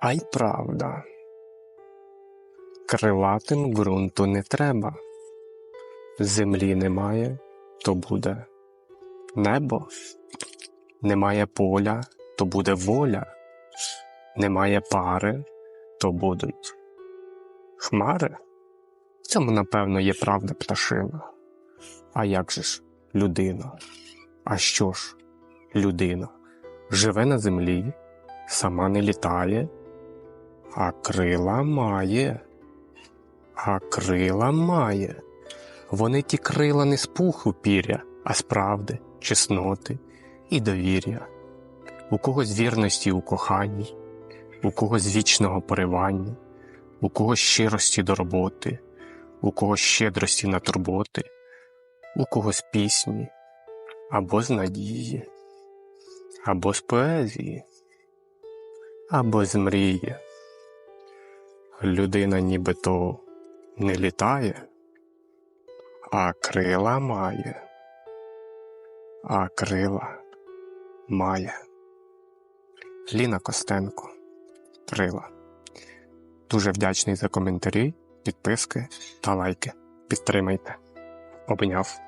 А й правда. Крилатим ґрунту не треба. Землі немає, то буде небо. Немає поля, то буде воля. Немає пари, то будуть хмари. В цьому, напевно, є правда пташина. А як же ж людина? А що ж людина? Живе на землі, сама не літає, а крила має. А крила має. Вони ті крила не з пуху піря, а з правди, чесноти і довір'я. У когось вірності у коханні, у когось вічного поривання, у когось щирості до роботи, у когось щедрості на турботи, у когось пісні, або з надії, або з поезії, або з мрії. Людина нібито не літає, а крила має, а крила має. Ліна Костенко. Крила. Дуже вдячний за коментарі, підписки та лайки. Підтримайте. Обняв.